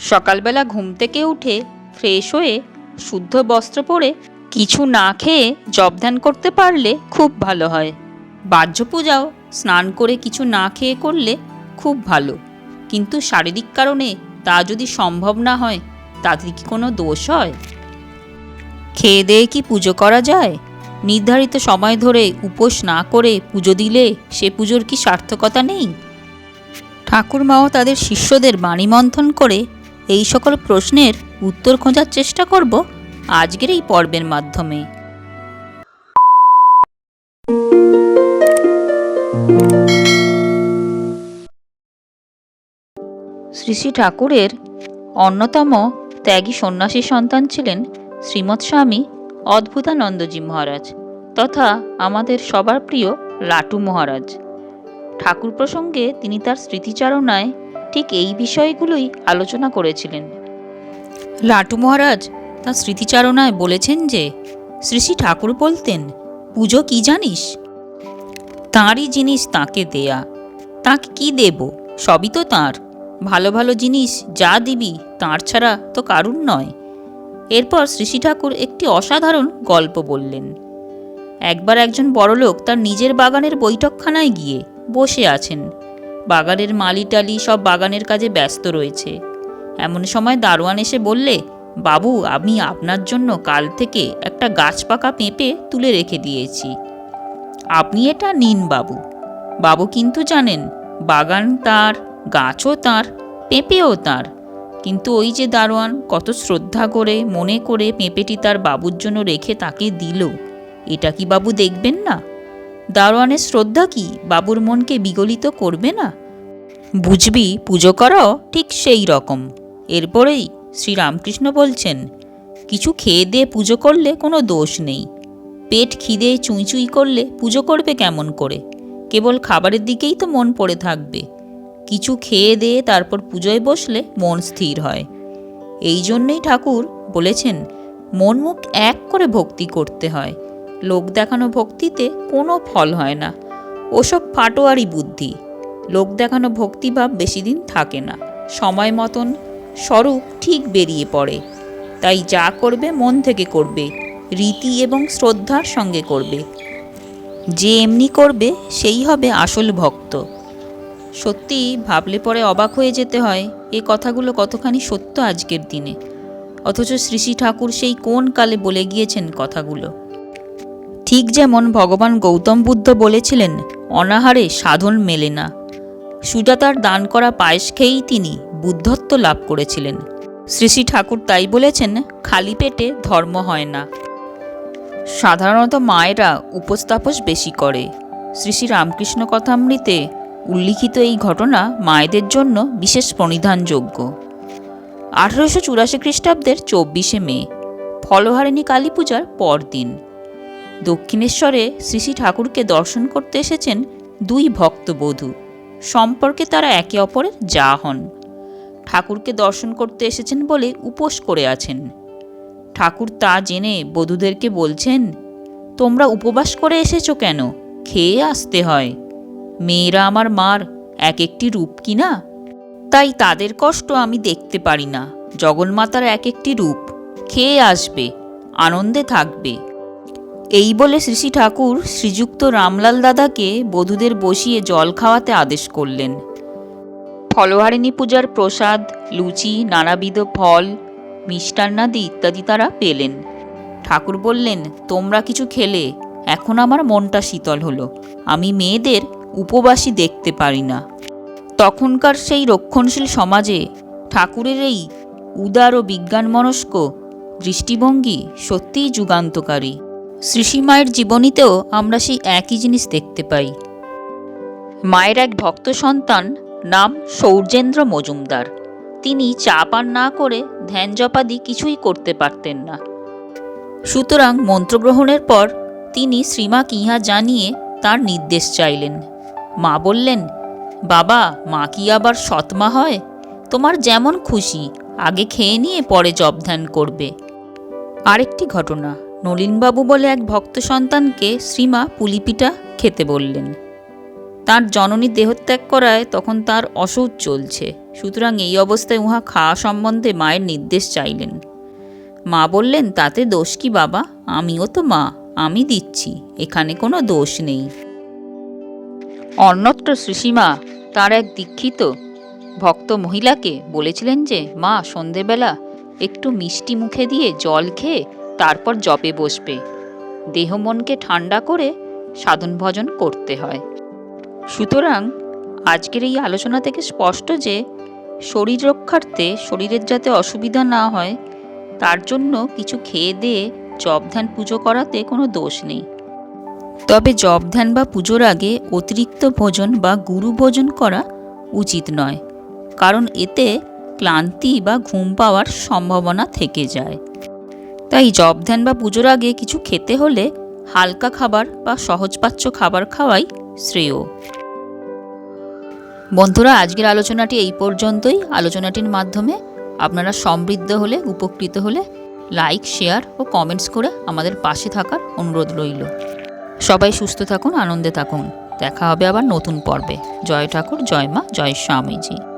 সকালবেলা ঘুম থেকে উঠে ফ্রেশ হয়ে শুদ্ধ বস্ত্র পরে কিছু না খেয়ে জবধান করতে পারলে খুব ভালো হয়। বাহ্য পূজাও স্নান করে কিছু না খেয়ে করলে খুব ভালো। কিন্তু শারীরিক কারণে তা যদি সম্ভব না হয়, তাতে কি কোনো দোষ হয়? খেয়ে দেয়ে কি পুজো করা যায়? নির্ধারিত সময় ধরে উপোস না করে পুজো দিলে সে পুজোর কি সার্থকতা নেই? ঠাকুরমাও তাদের শিষ্যদের বাণী মন্থন করে এই সকল প্রশ্নের উত্তর খোঁজার চেষ্টা করব আজকের এই পর্বের মাধ্যমে। শ্রী শ্রী ঠাকুরের অন্যতম ত্যাগী সন্ন্যাসী সন্তান ছিলেন শ্রীমৎ স্বামী অদ্ভুতানন্দজি মহারাজ তথা আমাদের সবার প্রিয় লাটু মহারাজ। ঠাকুর প্রসঙ্গে তিনি তার স্মৃতিচারণায় ঠিক এই বিষয়গুলোই আলোচনা করেছিলেন। লাটু মহারাজ তার স্মৃতিচারণায় বলেছেন যে শ্রী শ্রী ঠাকুর বলতেন, পুজো কি জানিস? তাঁরই জিনিস তাকে দেয়া। তাকে কি দেব? সবই তো তাঁর। ভালো ভালো জিনিস যা দিবি, তাঁর ছাড়া তো কারুর নয়। এরপর শ্রী ঠাকুর একটি অসাধারণ গল্প বললেন। একবার একজন বড়লোক তার নিজের বাগানের বৈঠকখানায় গিয়ে বসে আছেন। বাগানের মালি টালি সব বাগানের কাজে ব্যস্ত রয়েছে। এমন সময় দারোয়ান এসে বললে, বাবু, আমি আপনার জন্য কাল থেকে একটা গাছ পাকা পেঁপে তুলে রেখে দিয়েছি। আপনি এটা নিন, বাবু। বাবু কিন্তু জানেন, বাগান তার, গাছও তার, পেঁপেও তার। কিন্তু ওই যে দারোয়ান কত শ্রদ্ধা করে, মনে করে পেঁপেটি তার বাবুর জন্য রেখে তাকে দিল, এটা কি বাবু দেখবেন না? দারোয়ানের শ্রদ্ধা কি? বাবুর মনকে বিগলিত করবে না? বুঝবি পুজো করাও ঠিক সেই রকম। এরপরেই শ্রীরামকৃষ্ণ বলছেন, কিছু খেয়ে দিয়ে পুজো করলে কোনো দোষ নেই। পেট খিদে, চুঁই চুঁই করলে পুজো করবে কেমন করে? কেবল খাবারের দিকেই তো মন পড়ে থাকবে। কিছু খেয়ে দিয়ে তারপর পুজোয় বসলে মন স্থির হয়। এই জন্যেই ঠাকুর বলেছেন মন মুখ এক করে ভক্তি করতে হয়। লোক দেখানো ভক্তিতে কোনো ফল হয় না। ওসব ফাটোয়ারি বুদ্ধি। লোক দেখানো ভক্তিভাব বেশি দিন থাকে না। সময় মতন স্বরূপ ঠিক বেরিয়ে পড়ে। তাই যা করবে মন থেকে করবে, রীতি এবং শ্রদ্ধার সঙ্গে করবে। যে এমনি করবে, সেই হবে আসল ভক্ত। সত্যি ভাবলে পরে অবাক হয়ে যেতে হয়, এ কথাগুলো কতখানি সত্য আজকের দিনে। অথচ শ্রী ঠাকুর সেই কোন কালে বলে গিয়েছেন কথাগুলো? ঠিক যেমন ভগবান গৌতম বুদ্ধ বলেছিলেন, অনাহারে সাধন মেলে না। সুজাতার দান করা পায়েস খেয়েই তিনি বুদ্ধত্ব লাভ করেছিলেন। শ্রী শ্রী ঠাকুর তাই বলেছেন, খালি পেটে ধর্ম হয় না। সাধারণত মায়েরা উপস্তাপস বেশি করে। শ্রী শ্রী রামকৃষ্ণ কথামৃতে উল্লিখিত এই ঘটনা মায়েদের জন্য বিশেষ প্রণিধানযোগ্য। আঠারোশো চুরাশি খ্রিস্টাব্দের চব্বিশে মে, ফলহারিণী কালী পূজার পরদিন। দক্ষিণেশ্বরে শ্রী শ্রী ঠাকুরকে দর্শন করতে এসেছেন দুই ভক্তবধূ। সম্পর্কে তারা একে অপরের যা হন। ঠাকুরকে দর্শন করতে এসেছেন বলে উপোস করে আছেন। ঠাকুর তা জেনে বধূদেরকে বলছেন, তোমরা উপবাস করে এসেছ কেন? খেয়ে আসতে হয়। মেয়েরা আমার মার এক একটি রূপ কি না? তাই তাদের কষ্ট আমি দেখতে পারি না। জগন্মাতার এক একটি রূপ। খেয়ে আসবে, আনন্দে থাকবে। এই বলে শ্রী ঠাকুর শ্রীযুক্ত রামলাল দাদাকে বধূদের বসিয়ে জল খাওয়াতে আদেশ করলেন। ফলহারিণী পূজার প্রসাদ, লুচি, নানাবিধ ফল, মিষ্টান্নাদি ইত্যাদি তারা পেলেন। ঠাকুর বললেন, তোমরা কিছু খেলে, এখন আমার মনটা শীতল হলো। আমি মেয়েদের উপবাসী দেখতে পারি না। তখনকার সেই রক্ষণশীল সমাজে ঠাকুরের এই উদার ও বিজ্ঞানমনস্ক দৃষ্টিভঙ্গি সত্যিই যুগান্তকারী। শ্রীশ্রীমায়ের জীবনীতেও আমরা সেই একই জিনিস দেখতে পাই। মায়ের এক ভক্ত সন্তান নাম সৌর্যেন্দ্র মজুমদার। তিনি চা পান না করে ধ্যান জপাদি কিছুই করতে পারতেন না। সুতরাং মন্ত্রগ্রহণের পর তিনি শ্রীমা কিহা জানিয়ে তার নির্দেশ চাইলেন। মা বললেন, বাবা, মা কি আবার সৎমা হয়? তোমার যেমন খুশি, আগে খেয়ে নিয়ে পরে জব ধ্যান করবে। আরেকটি ঘটনা। নলিনবাবু বলে এক ভক্ত সন্তানকে শ্রীমা পুলিপিঠা খেতে বললেন। তার জননী দেহত্যাগ করায় তখন তার অসৌচ চলছে। সুতরাং এই অবস্থায় উহা খাওয়া সম্বন্ধে মায়ের নির্দেশ চাইলেন। মা বললেন, তাতে দোষ কি বাবা? আমিও তো মা, আমি দিচ্ছি, এখানে কোনো দোষ নেই। অন্যত্র শ্রীসীমা তার এক দীক্ষিত ভক্ত মহিলাকে বলেছিলেন যে, মা, সন্ধেবেলা একটু মিষ্টি মুখে দিয়ে জল খেয়ে তারপর জপে বসবে। দেহ মনকে ঠান্ডা করে সাধন ভজন করতে হয়। সুতরাং আজকের এই আলোচনা থেকে স্পষ্ট যে শরীর রক্ষার্থে শরীরের যাতে অসুবিধা না হয়, তার জন্য কিছু খেয়ে দিয়ে জপ ধ্যান পুজো করাতে কোনো দোষ নেই। তবে জপ ধ্যান বা পুজোর আগে অতিরিক্ত ভোজন বা গুরু ভোজন করা উচিত নয়, কারণ এতে ক্লান্তি বা ঘুম পাওয়ার সম্ভাবনা থেকে যায়। তাই জপ ধ্যান বা পুজোর আগে কিছু খেতে হলে হালকা খাবার বা সহজপাচ্য খাবার খাওয়াই শ্রেয়। বন্ধুরা, আজকের আলোচনাটি এই পর্যন্তই। আলোচনাটির মাধ্যমে আপনারা সমৃদ্ধ হলে, উপকৃত হলে লাইক, শেয়ার ও কমেন্টস করে আমাদের পাশে থাকার অনুরোধ রইল। সবাই সুস্থ থাকুন, আনন্দে থাকুন। দেখা হবে আবার নতুন পর্বে। জয় ঠাকুর, জয় মা, জয় স্বামীজি।